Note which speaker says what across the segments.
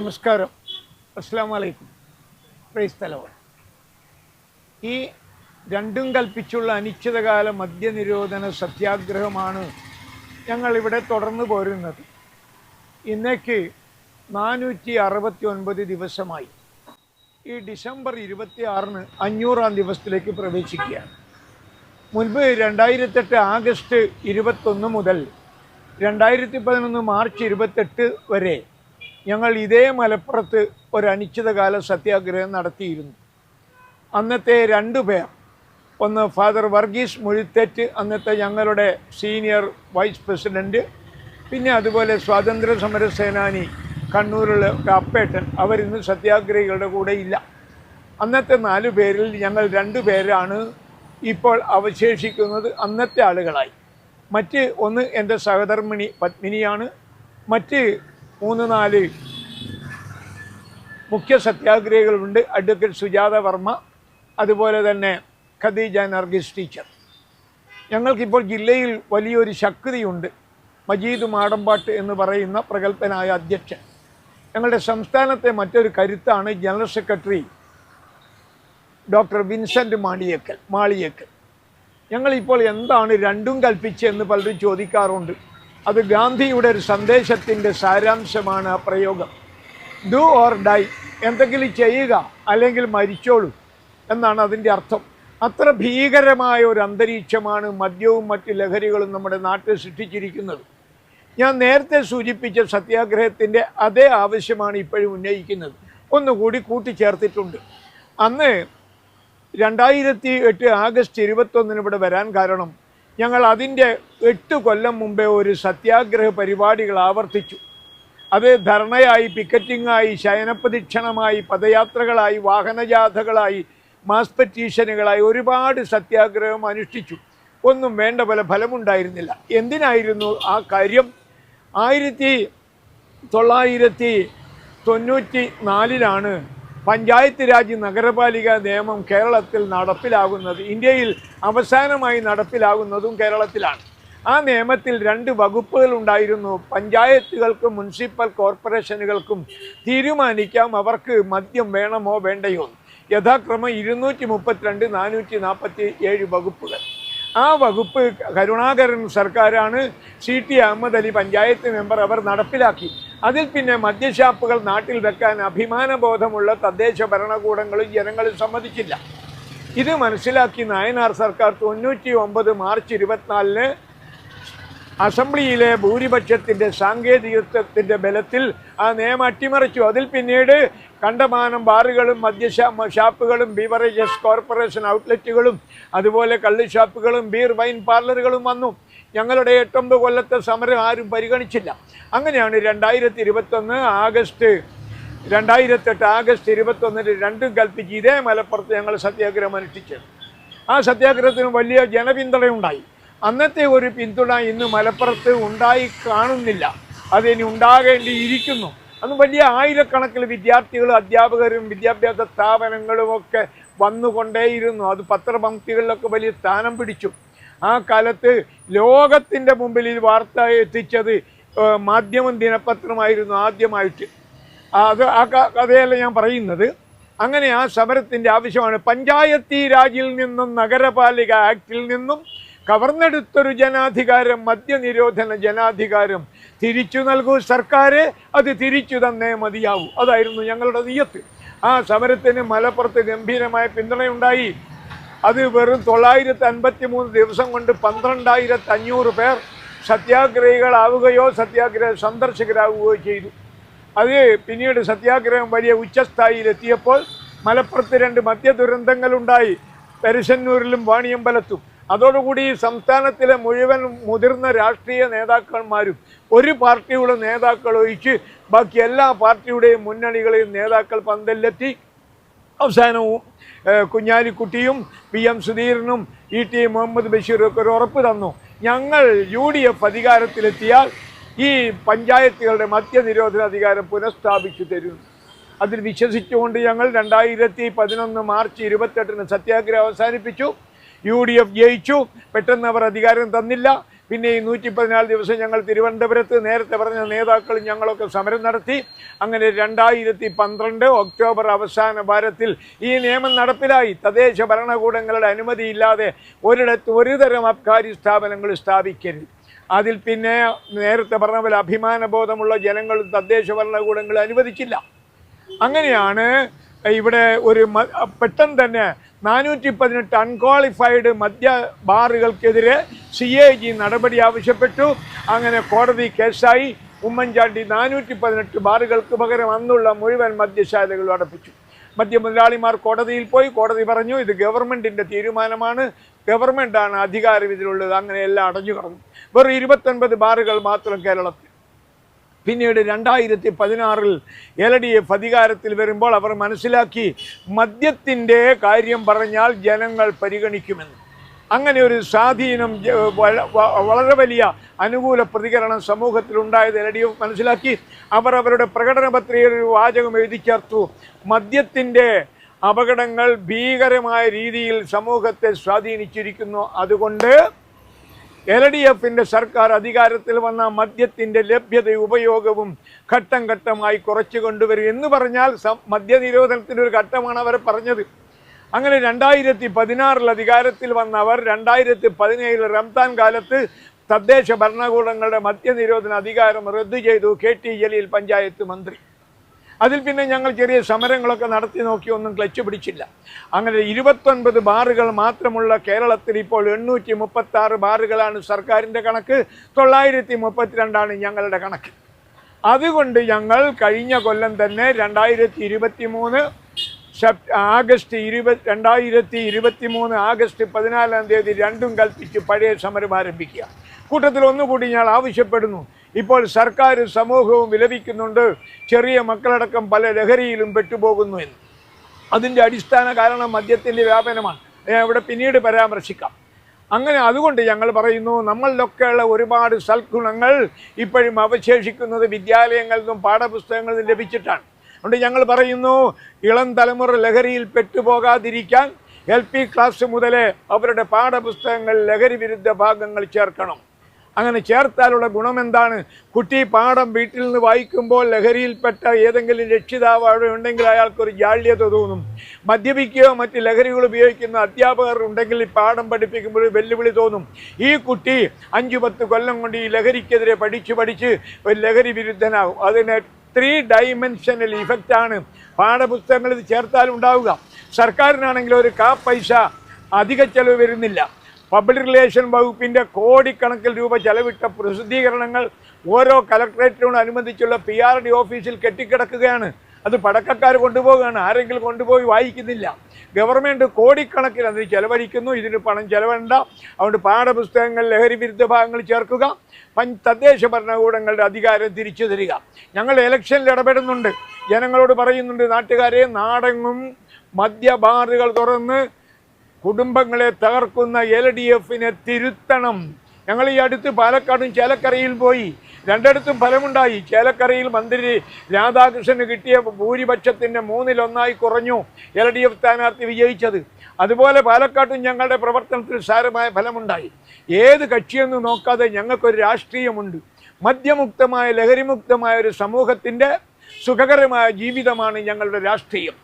Speaker 1: നമസ്കാരം. അസ്സാം വലൈക്കും പ്രൈസ് തലവർ ഈ രണ്ടും കൽപ്പിച്ചുള്ള അനിശ്ചിതകാല മദ്യനിരോധന സത്യാഗ്രഹമാണ് ഞങ്ങളിവിടെ തുടർന്നു പോരുന്നത്. ഇന്നേക്ക് നാനൂറ്റി അറുപത്തി ഒൻപത് ദിവസമായി. ഈ ഡിസംബർ ഇരുപത്തി ആറിന് അഞ്ഞൂറാം ദിവസത്തിലേക്ക് പ്രവേശിക്കുകയാണ്. മുൻപ് രണ്ടായിരത്തെട്ട് ആഗസ്റ്റ് ഇരുപത്തൊന്ന് മുതൽ രണ്ടായിരത്തി പതിനൊന്ന് മാർച്ച് ഇരുപത്തെട്ട് വരെ ഞങ്ങൾ ഇതേ മലപ്പുറത്ത് ഒരു അനിശ്ചിതകാല സത്യാഗ്രഹം നടത്തിയിരുന്നു. അന്നത്തെ രണ്ടു പേർ ഒന്ന് ഫാദർ വർഗീസ് മുഴുത്തേറ്റ് അന്നത്തെ ഞങ്ങളുടെ സീനിയർ വൈസ് പ്രസിഡന്റ് പിന്നെ അതുപോലെ സ്വാതന്ത്ര്യ സമര സേനാനി കണ്ണൂരിലെ അപ്പേട്ടൻ. അവരിന്ന് സത്യാഗ്രഹികളുടെ കൂടെ ഇല്ല. അന്നത്തെ നാലു പേരിൽ ഞങ്ങൾ രണ്ടു പേരാണ് ഇപ്പോൾ അവശേഷിക്കുന്നത്. അന്നത്തെ ആളുകളായി. മറ്റ് ഒന്ന് എന്റെ സഹധർമ്മിണി പത്മിനിയാണ്. മറ്റ് മൂന്ന് നാല് മുഖ്യ സത്യാഗ്രഹികളുണ്ട്. അഡ്വക്കേറ്റ് സുജാത വർമ്മ അതുപോലെ തന്നെ ഖദീജ നർഗിസ് ടീച്ചർ. ഞങ്ങൾക്കിപ്പോൾ ജില്ലയിൽ വലിയൊരു ശക്തിയുണ്ട്. മജീദ് മാടമ്പാട്ട് എന്ന് പറയുന്ന പ്രഗത്ഭനായ അധ്യക്ഷൻ. ഞങ്ങളുടെ സംസ്ഥാനത്തെ മറ്റൊരു കരുത്താണ് general secretary doctor Vincent Maliyekkal Maliyekkal. ഞങ്ങളിപ്പോൾ എന്താണ് രണ്ടും കൽപ്പിച്ചതെന്ന് പലരും ചോദിക്കാറുണ്ട്. അത് ഗാന്ധിയുടെ ഒരു സന്ദേശത്തിന്റെ സാരാംശമാണ് ആ പ്രയോഗം. ഡു ഓർ ഡൈ എന്തെങ്കിലും ചെയ്യുക അല്ലെങ്കിൽ മരിച്ചോളൂ എന്നാണ് അതിന്റെ അർത്ഥം. അത്ര ഭീകരമായ ഒരു അന്തരീക്ഷമാണ് മദ്യവും മറ്റ് ലഹരികളും നമ്മുടെ നാട്ടിൽ സൃഷ്ടിച്ചിരിക്കുന്നത്. ഞാൻ നേരത്തെ സൂചിപ്പിച്ച സത്യാഗ്രഹത്തിന്റെ അതേ ആവശ്യമാണ് ഇപ്പോഴും ഉന്നയിക്കുന്നത്. ഒന്നുകൂടി കൂട്ടിച്ചേർത്തിട്ടുണ്ട്. അന്ന് രണ്ടായിരത്തി എട്ട് ആഗസ്റ്റ് ഇരുപത്തൊന്നിന് ഇവിടെ വരാൻ കാരണം ഞങ്ങൾ അതിന്റെ എട്ട് കൊല്ലം മുമ്പേ ഒരു സത്യാഗ്രഹ പരിപാടികൾ ആവർത്തിച്ചു. അത് ധർണയായി പിക്കറ്റിങ്ങായി ശയനപ്രദക്ഷിണമായി പദയാത്രകളായി വാഹനജാഥകളായി മാസ് പെറ്റീഷനുകളായി ഒരുപാട് സത്യാഗ്രഹം അനുഷ്ഠിച്ചു. ഒന്നും വേണ്ട പോലെ ഫലമുണ്ടായിരുന്നില്ല. എന്തിനായിരുന്നു ആ കാര്യം? ആയിരത്തി തൊള്ളായിരത്തി തൊണ്ണൂറ്റി നാലിലാണ് പഞ്ചായത്ത് രാജ് നഗരപാലിക നിയമം കേരളത്തിൽ നടപ്പിലാകുന്നത് ഇന്ത്യയിൽ അവസാനമായി നടപ്പിലാകുന്നതും കേരളത്തിലാണ്. ആ നിയമത്തിൽ രണ്ട് വകുപ്പുകൾ ഉണ്ടായിരുന്നു. പഞ്ചായത്തുകൾക്കും മുനിസിപ്പൽ കോർപ്പറേഷനുകൾക്കും തീരുമാനിക്കാം. അവർക്ക് മദ്യം വേണമോ വേണ്ടയോ യഥാക്രമം ഇരുന്നൂറ്റി മുപ്പത്തിരണ്ട് നാനൂറ്റി നാൽപ്പത്തി ഏഴ് വകുപ്പുകൾ. ആ വകുപ്പ് കരുണാകരൻ സർക്കാരാണ് C T Ahammed Ali panchayat member അവർ നടപ്പിലാക്കി. അതിൽ പിന്നെ മദ്യഷാപ്പുകൾ നാട്ടിൽ വെക്കാൻ അഭിമാനബോധമുള്ള തദ്ദേശ ഭരണകൂടങ്ങളും ജനങ്ങളും സമ്മതിച്ചില്ല. ഇത് മനസ്സിലാക്കി നായനാർ സർക്കാർ തൊണ്ണൂറ്റി ഒമ്പത് മാർച്ച് ഇരുപത്തിനാലിന് അസംബ്ലിയിലെ ഭൂരിപക്ഷത്തിന്റെ സാങ്കേതികത്വത്തിന്റെ ബലത്തിൽ ആ നിയമം അട്ടിമറിച്ചു. അതിൽ പിന്നീട് കണ്ടമാനം ബാറുകളും മദ്യഷാ ഷാപ്പുകളും ബീവറേജസ് കോർപ്പറേഷൻ ഔട്ട്ലെറ്റുകളും അതുപോലെ കള്ള് ഷാപ്പുകളും ബീർ വൈൻ പാർലറുകളും വന്നു. ഞങ്ങളുടെ എട്ടൊമ്പത് കൊല്ലത്തെ സമരം ആരും പരിഗണിച്ചില്ല. അങ്ങനെയാണ് രണ്ടായിരത്തി ഇരുപത്തൊന്ന് ആഗസ്റ്റ് രണ്ടായിരത്തെട്ട് ആഗസ്റ്റ് ഇരുപത്തൊന്നിന് രണ്ടും കൽപ്പിച്ച് ഇതേ മലപ്പുറത്ത് ഞങ്ങൾ സത്യാഗ്രഹം അനുഷ്ഠിച്ചത്. ആ സത്യാഗ്രഹത്തിന് വലിയ ജനപിന്തുണയുണ്ടായി. അന്നത്തെ ഒരു പിന്തുണ ഇന്ന് മലപ്പുറത്ത് ഉണ്ടായി കാണുന്നില്ല. അതിനി ഉണ്ടാകേണ്ടിയിരിക്കുന്നു. അന്ന് വലിയ ആയിരക്കണക്കിന് വിദ്യാർത്ഥികളും അധ്യാപകരും വിദ്യാഭ്യാസ സ്ഥാപനങ്ങളും ഒക്കെ വന്നുകൊണ്ടേയിരുന്നു. അത് പത്രപംക്തികളിലൊക്കെ വലിയ സ്ഥാനം പിടിച്ചു. ആ കാലത്ത് ലോകത്തിന്റെ മുമ്പിൽ ഈ വാർത്ത എത്തിച്ചത് മാധ്യമം ദിനപത്രമായിരുന്നു ആദ്യമായിട്ട്. അത് ആ കഥയല്ല ഞാൻ പറയുന്നത്. അങ്ങനെ ആ സമരത്തിന്റെ ആവശ്യമാണ്. പഞ്ചായത്തി രാജിൽ നിന്നും നഗരപാലിക ആക്ടിൽ നിന്നും കവർന്നെടുത്തൊരു ജനാധികാരം മദ്യനിരോധന ജനാധികാരം തിരിച്ചു നൽകൂ സർക്കാരെ അത് തിരിച്ചു തന്നേ മതിയാവൂ. അതായിരുന്നു ഞങ്ങളുടെ നീയത്ത്. ആ സമരത്തിന് മലപ്പുറത്ത് ഗംഭീരമായ പിന്തുണയുണ്ടായി. അത് വെറും തൊള്ളായിരത്തി അൻപത്തി മൂന്ന് ദിവസം കൊണ്ട് പന്ത്രണ്ടായിരത്തി അഞ്ഞൂറ് പേർ സത്യാഗ്രഹികളാവുകയോ സത്യാഗ്രഹ സന്ദർശകരാവുകയോ ചെയ്തു. അത് പിന്നീട് സത്യാഗ്രഹം വലിയ ഉച്ചസ്ഥായിയിലെത്തിയപ്പോൾ മലപ്പുറത്ത് രണ്ട് മദ്യ ദുരന്തങ്ങളുണ്ടായി പെരുശന്നൂരിലും വാണിയമ്പലത്തും. അതോടുകൂടി സംസ്ഥാനത്തിലെ മുഴുവൻ മുതിർന്ന രാഷ്ട്രീയ നേതാക്കന്മാരും ഒരു പാർട്ടിയുടെ നേതാക്കൾ ഒഴിച്ച് ബാക്കി എല്ലാ പാർട്ടിയുടെയും മുന്നണികളെയും നേതാക്കൾ പന്തലിലെത്തി. അവസാനവും കുഞ്ഞാലിക്കുട്ടിയും പി എം സുധീരനും ഇ ടി മുഹമ്മദ് ബഷീറും ഒക്കെ ഒരു ഉറപ്പ് തന്നു. ഞങ്ങൾ യു ഡി എഫ് അധികാരത്തിലെത്തിയാൽ ഈ പഞ്ചായത്തുകളുടെ മദ്യനിരോധന അധികാരം പുനഃസ്ഥാപിച്ചു തരും. അതിൽ വിശ്വസിച്ചുകൊണ്ട് ഞങ്ങൾ രണ്ടായിരത്തി പതിനൊന്ന് മാർച്ച് ഇരുപത്തെട്ടിന് സത്യാഗ്രഹം അവസാനിപ്പിച്ചു. യു ഡി എഫ് ജയിച്ചു. പെട്ടെന്ന് അവർ അധികാരം തന്നില്ല. പിന്നെ ഈ നൂറ്റി പതിനാല് ദിവസം ഞങ്ങൾ തിരുവനന്തപുരത്ത് നേരത്തെ പറഞ്ഞ നേതാക്കളും ഞങ്ങളൊക്കെ സമരം നടത്തി. അങ്ങനെ രണ്ടായിരത്തി പന്ത്രണ്ട് ഒക്ടോബർ അവസാന വാരത്തിൽ ഈ നിയമം നടപ്പിലായി. തദ്ദേശ ഭരണകൂടങ്ങളുടെ അനുമതിയില്ലാതെ ഒരിടത്ത് ഒരു തരം അബ്കാരി സ്ഥാപനങ്ങൾ സ്ഥാപിക്കരുത്. അതിൽ പിന്നെ നേരത്തെ പറഞ്ഞ പോലെ അഭിമാനബോധമുള്ള ജനങ്ങളും തദ്ദേശ ഭരണകൂടങ്ങൾ അനുവദിച്ചില്ല. അങ്ങനെയാണ് ഇവിടെ ഒരു പെട്ടെന്ന് തന്നെ നാനൂറ്റി പതിനെട്ട് അൺക്വാളിഫൈഡ് മദ്യ ബാറുകൾക്കെതിരെ സി എ ജി നടപടി ആവശ്യപ്പെട്ടു. അങ്ങനെ കോടതി കേസായി. ഉമ്മൻചാണ്ടി നാനൂറ്റി പതിനെട്ട് ബാറുകൾക്ക് പകരം അന്നുള്ള മുഴുവൻ മദ്യശാലകളും അടപ്പിച്ചു. മദ്യ മുതലാളിമാർ കോടതിയിൽ പോയി. കോടതി പറഞ്ഞു ഇത് ഗവൺമെന്റിന്റെ തീരുമാനമാണ്. ഗവൺമെന്റാണ് അധികാരം ഇതിലുള്ളത്. അങ്ങനെ എല്ലാം അടഞ്ഞു കടന്നു. വെറും ഇരുപത്തൊൻപത് ബാറുകൾ മാത്രം കേരളത്തിൽ. പിന്നീട് രണ്ടായിരത്തി പതിനാറിൽ എൽ ഡി എഫ് അധികാരത്തിൽ വരുമ്പോൾ അവർ മനസ്സിലാക്കി മദ്യത്തിന്റെ കാര്യം പറഞ്ഞാൽ ജനങ്ങൾ പരിഗണിക്കുമെന്ന്. അങ്ങനെ ഒരു സ്വാധീനം വളരെ വലിയ അനുകൂല പ്രതികരണം സമൂഹത്തിൽ ഉണ്ടായത് എൽ ഡി എഫ് മനസ്സിലാക്കി. അവർ അവരുടെ പ്രകടന പത്രികയിൽ ഒരു വാചകം എഴുതി ചേർത്തു. മദ്യത്തിന്റെ അപകടങ്ങൾ ഭീകരമായ രീതിയിൽ സമൂഹത്തെ സ്വാധീനിച്ചിരിക്കുന്നു. അതുകൊണ്ട് എൽ ഡി എഫിന്റെ സർക്കാർ അധികാരത്തിൽ വന്ന മദ്യത്തിന്റെ ലഭ്യതയും ഉപയോഗവും ഘട്ടം ഘട്ടമായി കുറച്ചു കൊണ്ടുവരും എന്ന് പറഞ്ഞാൽ മദ്യ നിരോധനത്തിന്റെ ഒരു ഘട്ടമാണ് അവർ പറഞ്ഞത്. അങ്ങനെ രണ്ടായിരത്തി പതിനാറിൽ അധികാരത്തിൽ വന്ന അവർ രണ്ടായിരത്തി പതിനേഴിൽ റംസാൻ കാലത്ത് തദ്ദേശ ഭരണകൂടങ്ങളുടെ മദ്യനിരോധന അധികാരം റദ്ദു ചെയ്തു കെ ടി ജലീൽ പഞ്ചായത്ത് മന്ത്രി. അതിൽ പിന്നെ ഞങ്ങൾ ചെറിയ സമരങ്ങളൊക്കെ നടത്തി നോക്കി ഒന്നും ക്ലച്ച് പിടിച്ചില്ല. അങ്ങനെ ഇരുപത്തൊൻപത് ബാറുകൾ മാത്രമുള്ള കേരളത്തിൽ ഇപ്പോൾ എണ്ണൂറ്റി മുപ്പത്തി ആറ് ബാറുകളാണ് സർക്കാരിന്റെ കണക്ക്. തൊള്ളായിരത്തി മുപ്പത്തിരണ്ടാണ് ഞങ്ങളുടെ കണക്ക്. അതുകൊണ്ട് ഞങ്ങൾ കഴിഞ്ഞ കൊല്ലം തന്നെ രണ്ടായിരത്തി ഇരുപത്തി മൂന്ന് സെപ്റ്റ് ആഗസ്റ്റ് ഇരുപത് രണ്ടായിരത്തി ഇരുപത്തി മൂന്ന് ആഗസ്റ്റ് പതിനാലാം തീയതി രണ്ടും കൽപ്പിച്ച് പഴയ സമരം ആരംഭിക്കുക. കൂട്ടത്തിൽ ഒന്നുകൂടി ഞാൻ ആവശ്യപ്പെടുന്നു. ഇപ്പോൾ സർക്കാർ സമൂഹവും വിലപിക്കുന്നുണ്ട്. ചെറിയ മക്കളടക്കം പല ലഹരിയിലും പെട്ടുപോകുന്നു എന്ന്. അതിന്റെ അടിസ്ഥാന കാരണം മദ്യത്തിന്റെ വ്യാപനമാണ്. ഞാൻ ഇവിടെ പിന്നീട് പരാമർശിക്കാം. അങ്ങനെ അതുകൊണ്ട് ഞങ്ങൾ പറയുന്നു നമ്മളിലൊക്കെയുള്ള ഒരുപാട് സൽഗുണങ്ങൾ ഇപ്പോഴും അവശേഷിക്കുന്നത് വിദ്യാലയങ്ങളിൽ നിന്നും പാഠപുസ്തകങ്ങളിൽ നിന്നും ലഭിച്ചിട്ടാണ്. അതുകൊണ്ട് ഞങ്ങൾ പറയുന്നു ഇളം തലമുറ ലഹരിയിൽ പെട്ടുപോകാതിരിക്കാൻ എൽ പി ക്ലാസ് മുതലേ അവരുടെ പാഠപുസ്തകങ്ങളിൽ ലഹരി വിരുദ്ധ ഭാഗങ്ങൾ ചേർക്കണം. അങ്ങനെ ചേർത്താലുള്ള ഗുണം എന്താണ് കുട്ടി പാഠം വീട്ടിൽ നിന്ന് വായിക്കുമ്പോൾ ലഹരിയിൽപ്പെട്ട ഏതെങ്കിലും രക്ഷിതാവ് അവിടെ ഉണ്ടെങ്കിൽ അയാൾക്കൊരു ജാള്യത തോന്നും. മദ്യപിക്കുകയോ മറ്റ് ലഹരികൾ ഉപയോഗിക്കുന്ന അധ്യാപകർ ഉണ്ടെങ്കിൽ പാഠം പഠിപ്പിക്കുമ്പോൾ വെല്ലുവിളി തോന്നും. ഈ കുട്ടി അഞ്ചു പത്ത് കൊല്ലം കൊണ്ട് ഈ ലഹരിക്കെതിരെ പഠിച്ചു പഠിച്ച് ഒരു ലഹരി വിരുദ്ധനാകും. അതിന് ത്രീ ഡൈമെൻഷനൽ ഇഫക്റ്റാണ് പാഠപുസ്തകങ്ങൾ ഇത് ഉണ്ടാവുക. സർക്കാരിനാണെങ്കിൽ ഒരു കാ പൈസ അധിക ചെലവ് വരുന്നില്ല. പബ്ലിക് റിലേഷൻ വകുപ്പിന്റെ കോടിക്കണക്കിൽ രൂപ ചെലവിട്ട പ്രസിദ്ധീകരണങ്ങൾ ഓരോ കലക്ടറേറ്റിനോടനുബന്ധിച്ചുള്ള പി ആർ ഡി ഓഫീസിൽ കെട്ടിക്കിടക്കുകയാണ്. അത് പടക്കക്കാർ കൊണ്ടുപോവുകയാണ്. ആരെങ്കിലും കൊണ്ടുപോയി വായിക്കുന്നില്ല. ഗവൺമെന്റ് കോടിക്കണക്കിന് അതിന് ചെലവഴിക്കുന്നു. ഇതിന് പണം ചെലവേണ്ട. അതുകൊണ്ട് പാഠപുസ്തകങ്ങൾ ലഹരി വിരുദ്ധ ഭാഗങ്ങൾ ചേർക്കുക. പഞ്ച് തദ്ദേശ ഭരണകൂടങ്ങളുടെ അധികാരം തിരിച്ചു തരിക. ഞങ്ങൾ ഇലക്ഷനിൽ ഇടപെടുന്നുണ്ട്. ജനങ്ങളോട് പറയുന്നുണ്ട് നാട്ടുകാരെ നാടെങ്ങും മദ്യബാറുകൾ തുറന്ന് കുടുംബങ്ങളെ തകർക്കുന്ന എൽ ഡി എഫിനെ തിരുത്തണം. ഞങ്ങൾ ഈ അടുത്ത് പാലക്കാടും ചേലക്കരയിൽ പോയി. രണ്ടിടത്തും ഫലമുണ്ടായി. ചേലക്കരയിൽ മന്ത്രി രാധാകൃഷ്ണന് കിട്ടിയ ഭൂരിപക്ഷത്തിന്റെ മൂന്നിലൊന്നായി കുറഞ്ഞു എൽ ഡി എഫ് സ്ഥാനാർത്ഥി വിജയിച്ചത്. അതുപോലെ പാലക്കാട്ടും ഞങ്ങളുടെ പ്രവർത്തനത്തിൽ സാരമായ ഫലമുണ്ടായി. ഏത് കക്ഷിയെന്ന് നോക്കാതെ ഞങ്ങൾക്കൊരു രാഷ്ട്രീയമുണ്ട്. മദ്യമുക്തമായ ലഹരിമുക്തമായ ഒരു സമൂഹത്തിന്റെ സുഖകരമായ ജീവിതമാണ് ഞങ്ങളുടെ രാഷ്ട്രീയം.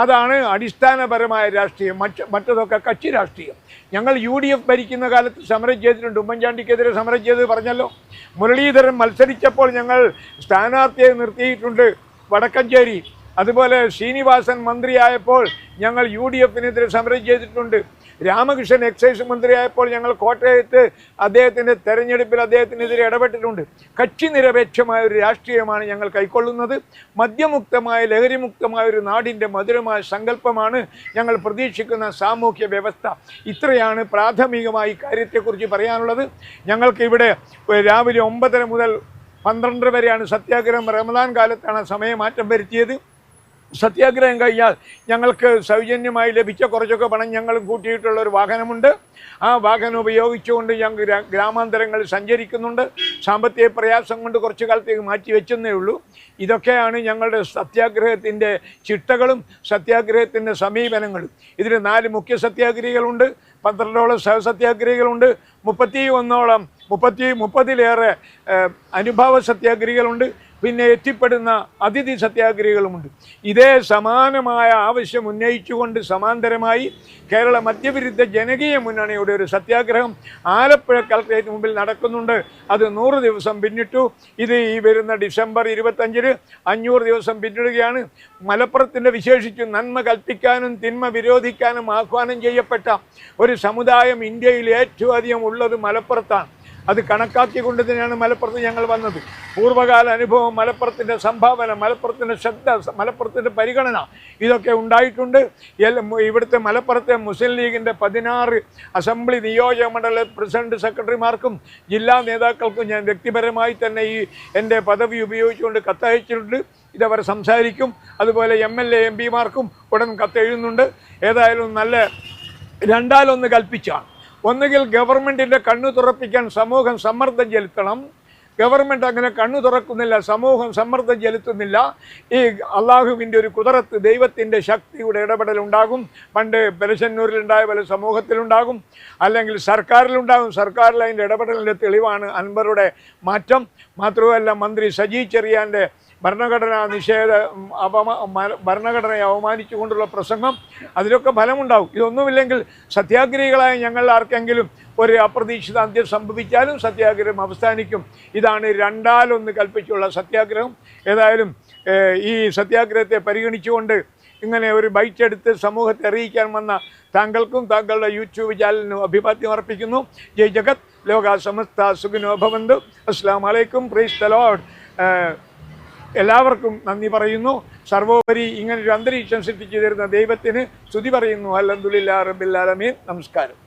Speaker 1: അതാണ് അടിസ്ഥാനപരമായ രാഷ്ട്രീയം. മറ്റ് മറ്റതൊക്കെ കക്ഷി രാഷ്ട്രീയം. ഞങ്ങൾ യു ഡി എഫ് ഭരിക്കുന്ന കാലത്ത് സമരം ചെയ്തിട്ടുണ്ട്. ഉമ്മൻചാണ്ടിക്കെതിരെ സമരം ചെയ്ത് പറഞ്ഞല്ലോ. മുരളീധരൻ മത്സരിച്ചപ്പോൾ ഞങ്ങൾ സ്ഥാനാർത്ഥിയെ നിർത്തിയിട്ടുണ്ട് വടക്കഞ്ചേരി. അതുപോലെ ശ്രീനിവാസൻ മന്ത്രിയായപ്പോൾ ഞങ്ങൾ യു ഡി എഫിനെതിരെ സമരം ചെയ്തിട്ടുണ്ട്. രാമകൃഷ്ണൻ എക്സൈസ് മന്ത്രിയായപ്പോൾ ഞങ്ങൾ കോട്ടയത്ത് അദ്ദേഹത്തിന്റെ തെരഞ്ഞെടുപ്പിൽ അദ്ദേഹത്തിനെതിരെ ഇടപെട്ടിട്ടുണ്ട്. കക്ഷി നിരപേക്ഷമായ ഒരു രാഷ്ട്രീയമാണ് ഞങ്ങൾ കൈക്കൊള്ളുന്നത്. മദ്യമുക്തമായ ലഹരിമുക്തമായ ഒരു നാടിന്റെ മധുരമായ സങ്കല്പമാണ് ഞങ്ങൾ പ്രതീക്ഷിക്കുന്ന സാമൂഹ്യ വ്യവസ്ഥ. ഇത്രയാണ് പ്രാഥമികമായി കാര്യത്തെക്കുറിച്ച് പറയാനുള്ളത്. ഞങ്ങൾക്ക് ഇവിടെ രാവിലെ ഒമ്പതര മുതൽ പന്ത്രണ്ടര വരെയാണ് സത്യാഗ്രഹം. റമദാൻ കാലത്താണ് സമയമാറ്റം വരുത്തിയത്. സത്യാഗ്രഹം കഴിഞ്ഞാൽ ഞങ്ങൾക്ക് സൗജന്യമായി ലഭിച്ച കുറച്ചൊക്കെ പണം ഞങ്ങളും കൂട്ടിയിട്ടുള്ള ഒരു വാഹനമുണ്ട്. ആ വാഹനം ഉപയോഗിച്ചുകൊണ്ട് ഞങ്ങൾ ഗ്രാമാന്തരങ്ങൾ സഞ്ചരിക്കുന്നുണ്ട്. സാമ്പത്തിക പ്രയാസം കൊണ്ട് കുറച്ച് കാലത്തേക്ക് മാറ്റി വെച്ചെന്നേ ഉള്ളൂ. ഇതൊക്കെയാണ് ഞങ്ങളുടെ സത്യാഗ്രഹത്തിന്റെ ചിട്ടകളും സത്യാഗ്രഹത്തിന്റെ സമീപനങ്ങളും. ഇതിൽ നാല് മുഖ്യ സത്യാഗ്രഹികളുണ്ട് പന്ത്രണ്ടോളം സഹസത്യാഗ്രഹികളുണ്ട് മുപ്പത്തി ഒന്നോളം മുപ്പത്തി മുപ്പതിലേറെ അനുഭവ സത്യാഗ്രഹികളുണ്ട്. പിന്നെ എത്തിപ്പെടുന്ന അതിഥി സത്യാഗ്രഹികളുമുണ്ട്. ഇതേ സമാനമായ ആവശ്യം ഉന്നയിച്ചുകൊണ്ട് സമാന്തരമായി കേരള മദ്യവിരുദ്ധ ജനകീയ മുന്നണിയുടെ ഒരു സത്യാഗ്രഹം ആലപ്പുഴ കളക്ടറേറ്റ് മുമ്പിൽ നടക്കുന്നുണ്ട്. അത് നൂറ് ദിവസം പിന്നിട്ടു. ഇത് ഈ വരുന്ന ഡിസംബർ ഇരുപത്തഞ്ചിന് അഞ്ഞൂറ് ദിവസം പിന്നിടുകയാണ്. മലപ്പുറത്തിന്റെ വിശേഷിച്ച് നന്മ കൽപ്പിക്കാനും തിന്മ വിരോധിക്കാനും ആഹ്വാനം ചെയ്യപ്പെട്ട ഒരു സമുദായം ഇന്ത്യയിൽ ഏറ്റവും അധികം ഉള്ളത് മലപ്പുറത്താണ്. അത് കണക്കാക്കിക്കൊണ്ട് തന്നെയാണ് മലപ്പുറത്ത് ഞങ്ങൾ വന്നത്. പൂർവകാല അനുഭവം മലപ്പുറത്തിന്റെ സംഭാവന മലപ്പുറത്തിന്റെ ശ്രദ്ധ മലപ്പുറത്തിന്റെ പരിഗണന ഇതൊക്കെ ഉണ്ടായിട്ടുണ്ട്. ഇവിടുത്തെ മലപ്പുറത്തെ മുസ്ലിം ലീഗിന്റെ പതിനാറ് അസംബ്ലി നിയോജക മണ്ഡല പ്രസിഡന്റ് സെക്രട്ടറിമാർക്കും ജില്ലാ നേതാക്കൾക്കും ഞാൻ വ്യക്തിപരമായി തന്നെ ഈ എന്റെ പദവി ഉപയോഗിച്ചുകൊണ്ട് കത്തയച്ചിട്ടുണ്ട്. ഇതവർ സംസാരിക്കും. അതുപോലെ എം എൽ എ എം പിമാർക്കും ഉടൻ കത്തെഴുതുന്നുണ്ട്. ഏതായാലും നല്ല രണ്ടാലൊന്ന് കൽപ്പിച്ചാണ്. ഒന്നുകിൽ ഗവൺമെന്റിന്റെ കണ്ണു തുറപ്പിക്കാൻ സമൂഹം സമ്മർദ്ദം ചെലുത്തണം. ഗവൺമെന്റ് അങ്ങനെ കണ്ണു തുറക്കുന്നില്ല സമൂഹം സമ്മർദ്ദം ചെലുത്തുന്നില്ല. ഈ അള്ളാഹുവിന്റെ ഒരു കുതിരത്ത് ദൈവത്തിന്റെ ശക്തിയുടെ ഇടപെടൽ ഉണ്ടാകും. പണ്ട് പെരശന്നൂരിലുണ്ടായ പല സമൂഹത്തിലുണ്ടാകും. അല്ലെങ്കിൽ സർക്കാരിലുണ്ടാകും. സർക്കാരിൽ അതിന്റെ ഇടപെടലിന്റെ തെളിവാണ് അൻവറുടെ മാറ്റം. മാത്രമല്ല മന്ത്രി സജി ചെറിയാന്റെ ഭരണഘടനാ നിഷേധ അപമാ ഭരണഘടനയെ അവമാനിച്ചുകൊണ്ടുള്ള പ്രസംഗം അതിലൊക്കെ ഫലമുണ്ടാവും. ഇതൊന്നുമില്ലെങ്കിൽ സത്യാഗ്രഹികളായ ഞങ്ങൾ ആർക്കെങ്കിലും ഒരു അപ്രതീക്ഷിത അന്ത്യം സംഭവിച്ചാലും സത്യാഗ്രഹം അവസാനിക്കും. ഇതാണ് രണ്ടാലൊന്ന് കൽപ്പിച്ചുള്ള സത്യാഗ്രഹം. ഏതായാലും ഈ സത്യാഗ്രഹത്തെ പരിഗണിച്ചുകൊണ്ട് ഇങ്ങനെ ഒരു ബൈറ്റ് എടുത്ത് സമൂഹത്തെ അറിയിക്കാൻ വന്ന താങ്കൾക്കും താങ്കളുടെ യൂട്യൂബ് ചാനലിനും അഭിവാദ്യം അർപ്പിക്കുന്നു. ജയ് ജഗത്. ലോക സമസ്ത സുഖിനോ ഭവന്തു. അസ്സാം വലൈക്കും പ്രീസ് തലോഡ് എല്ലാവർക്കും നന്ദി പറയുന്നു. സർവോപരി ഇങ്ങനൊരു അന്തരീക്ഷം സൃഷ്ടിച്ചു തരുന്ന ദൈവത്തിന് സ്തുതി പറയുന്നു. അലഹമുല്ലാ റബില്ലാലമീൻ നമസ്കാരം.